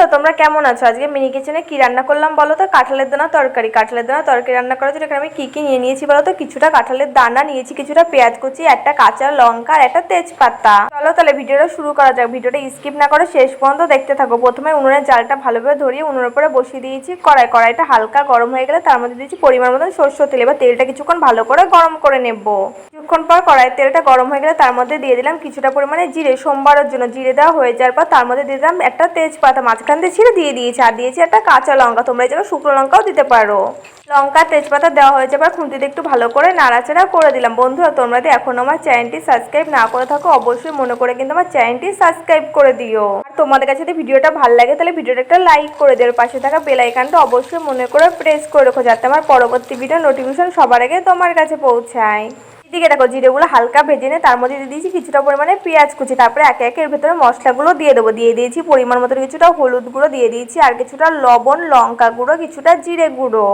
বন্ধুরা, তোমরা কেমন আছো? আজকে মিনি কিচেনে কি রান্না করলাম বলো তো? কাঁঠালের দানা তরকারি। কাঁঠালের দানা তরকারি রান্না করার জন্য এখানে আমি কি কি নিয়ে নিয়েছি বলো তো? কিছুটা কাঁঠালের দানা নিয়েছি, কিছুটা পেঁয়াজ কুচি, একটা কাঁচা লঙ্কা আর একটা তেজপাতা। চলো তাহলে ভিডিওটা শুরু করা যাক। ভিডিওটা স্কিপ না করে শেষ পর্যন্ত দেখতে থাকো। প্রথমে উনুনের জালটা ভালোভাবে ধরিয়ে উনুনের উপরে বসিয়ে দিয়েছি। কড়াই, কড়াইটা হালকা গরম হয়ে গেলে তার মধ্যে দিয়েছি পরিমাণ মতন সর্ষ তেল। এবার তেলটা কিছুক্ষণ ভালো করে গরম করে নেব। কিছুক্ষণ পর কড়াইয়ের তেলটা গরম হয়ে গেলে তার মধ্যে দিয়ে দিলাম কিছুটা পরিমাণে জিরে। সোমবারের জন্য জিরে দেওয়া হয়ে যাওয়ার পর তার মধ্যে দিয়ে দিলাম একটা তেজপাতা মাঝখান দিয়ে ছিঁড়ে দিয়ে দিয়েছি, আর দিয়েছি একটা কাঁচা লঙ্কা। তোমরা এই জায়গায় শুকনো লঙ্কাও দিতে পারো। লঙ্কা, তেজপাতা দেওয়া হয়েছে যাবার খুন্তিতে একটু ভালো করে নাড়াচাড়া করে দিলাম। বন্ধুরা, তোমরা যদি এখন আমার চ্যানেলটি সাবস্ক্রাইব না করে থাকো, অবশ্যই মনে করে কিন্তু আমার চ্যানেলটি সাবস্ক্রাইব করে দিও। আর তোমাদের কাছে যদি ভিডিওটা ভালো লাগে, তাহলে ভিডিওটা একটা লাইক করে দিও পাশে থাকা বেল আইকনটা অবশ্যই মনে করে প্রেস করে রেখো, যাতে আমার পরবর্তী ভিডিও নোটিফিকেশন সবার আগে তোমার কাছে পৌঁছায়। এদিকে দেখো, জিরেগুলো হালকা ভেজে নিয়ে তার মধ্যে দিয়ে দিয়েছি কিছুটা পরিমাণে পেঁয়াজ কুচি। তারপরে একে একের ভেতরে মশলাগুলো দিয়ে দেবো। দিয়ে দিয়েছি পরিমাণ মতো কিছুটা হলুদ গুঁড়ো, দিয়ে দিয়েছি আর কিছুটা লবণ, লঙ্কা গুঁড়ো, কিছুটা জিরে গুঁড়ো।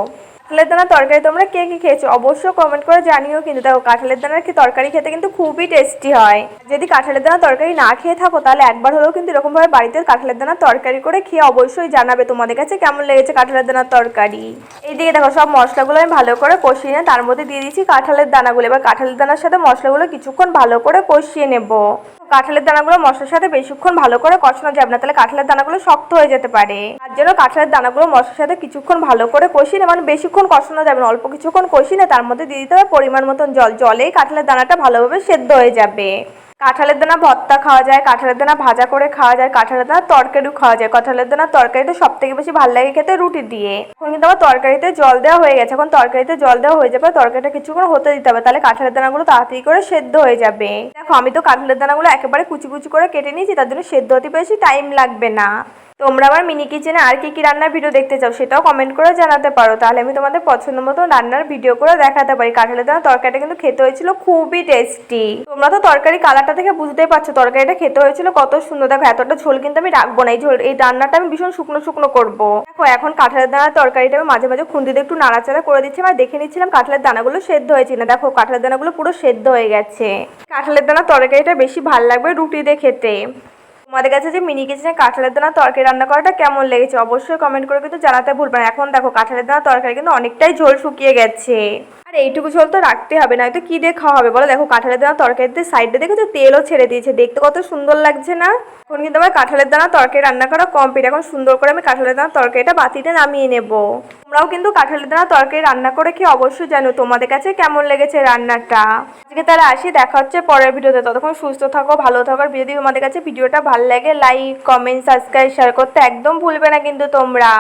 কাঁঠালের দানা তরকারি তোমরা কে কী খেয়েছো? অবশ্যই কমেন্ট করে জানিও কিন্তু। দেখো কাঁঠালের দানার কি তরকারি খেতে কিন্তু খুবই টেস্টি হয়। যদি কাঁঠালের দানা তরকারি না খেয়ে থাকো তাহলে একবার হলেও কিন্তু এরকমভাবে বাড়িতে কাঁঠালের দানা তরকারি করে খেয়ে অবশ্যই জানাবে তোমাদের কাছে কেমন লেগেছে কাঁঠালের দানার তরকারি। এইদিকে দেখো সব মশলাগুলো আমি ভালো করে কষিয়ে নিয়ে তার মধ্যে দিয়ে দিয়েছি কাঁঠালের দানাগুলো। এবার কাঁঠালের দানার সাথে মশলাগুলো কিছুক্ষণ ভালো করে কষিয়ে নেব। কাঁঠালের দানাগুলো মশলার সাথে বেশিক্ষণ ভালো করে কষানো যাবে না তাহলে কাঁঠালের দানাগুলো শক্ত হয়ে যেতে পারে। তার জন্য কাঁঠালের দানাগুলো মশলার সাথে কিছুক্ষণ ভালো করে কষিয়ে নেই, মানে বেশিক্ষণ কষানো যাবে না, অল্প কিছুক্ষণ কষিয়ে তার মধ্যে দিয়ে দিতে হবে, পরিমাণ মতন জল। জলেই কাঁঠালের দানাটা ভালোভাবে সেদ্ধ হয়ে যাবে। কাঁঠালের দানা ভর্তা খাওয়া যায়, কাঁঠালের দানা ভাজা করে খাওয়া যায়, কাঁঠালের দানা তরকারিও খাওয়া যায়। কাঁঠালের দানা তরকারিতে সব থেকে বেশি ভালো লাগে খেতে রুটি দিয়ে। এখন কিন্তু আমার তরকারিতে জল দেওয়া হয়ে গেছে, এখন তরকারিতে জল দেওয়া হয়ে যাবে, তরকারিটা কিছুক্ষণ হতে দিতে হবে, তাহলে কাঁঠালের দানাগুলো তাড়াতাড়ি করে সেদ্ধ হয়ে যাবে। দেখো, আমি তো কাঁঠালের দানাগুলো একেবারে কুচি কুচি করে কেটে নিয়েছি, তার জন্য সেদ্ধ হতে বেশি টাইম লাগবে না। তোমরা আমার মিনি কিচেনে আর কি কি রান্নার ভিডিও দেখতে চাও সেটাও কমেন্ট করে জানাতে পারো। তাহলে আমি তোমাদের পছন্দ মতো রান্নার ভিডিও করে দেখাতে পারি। কাঁঠালের দানা তরকারিটা কিন্তু খেতে হয়েছিল খুবই টেস্টি তোমরা তো তরকারি কালারটা থেকে বুঝতেই পারছ তরকারিটা খেতে হয়েছিল কত সুন্দর। দেখো, এতটা ঝোল কিন্তু আমি রাখব না। এই ঝোল, এই রান্নাটা আমি ভীষণ শুকনো শুকনো করব। দেখো, এখন কাঁঠালের দানার তরকারিটা আমি মাঝে মাঝে খুন্তিতে একটু নাড়াচাড়া করে দিচ্ছি। আর দেখে নিচ্ছিলাম কাঁঠালের দানাগুলো সেদ্ধ হয়েছে না দেখো, কাঁঠালের দানাগুলো পুরো সেদ্ধ হয়ে গেছে। কাঁঠালের দানা তরকারিটা বেশি ভালো লাগবে রুটি দিয়ে খেতে। তোমাদের কাছে যে মিনি কিচেনে কাঁঠালের দানা তরকারি রান্না করাটা কেমন লেগেছে, অবশ্যই কমেন্ট করে কিন্তু জানাতে ভুলবেন না। এখন দেখো, কাঁঠালের দানা তরকারি কিন্তু অনেকটাই ঝোল শুকিয়ে গেছে এইটুকু ঝোল তো রাখতে হবে না হয়তো কি দিয়ে খাওয়া হবে? বলো, দেখো কাঁঠালের দানা তরকারিতে সাইডে দেখেছ? তেলও ছেড়ে দিয়েছে, দেখতে কত সুন্দর লাগছে না? এখন কিন্তু আমার কাঁঠালের দানা তরকারি রান্না করা কমপ্লিট এখন সুন্দর করে আমি কাঁঠালের দানা তরকারিটা বাতিতে নামিয়ে নেব। তোমরাও কিন্তু কাঁঠালের দানা তরকারি রান্না করে খেয়ে অবশ্যই জানো তোমাদের কাছে কেমন লেগেছে রান্নাটা। আজকে তাহলে আসি, দেখা হচ্ছে পরের ভিডিওতে, ততক্ষণ সুস্থ থাকো, ভালো থাকো, আর যদি তোমাদের কাছে ভিডিওটা ভালো লাগে লাইক কমেন্ট সাবস্ক্রাইব শেয়ার করতে একদম ভুলবে না কিন্তু তোমরা।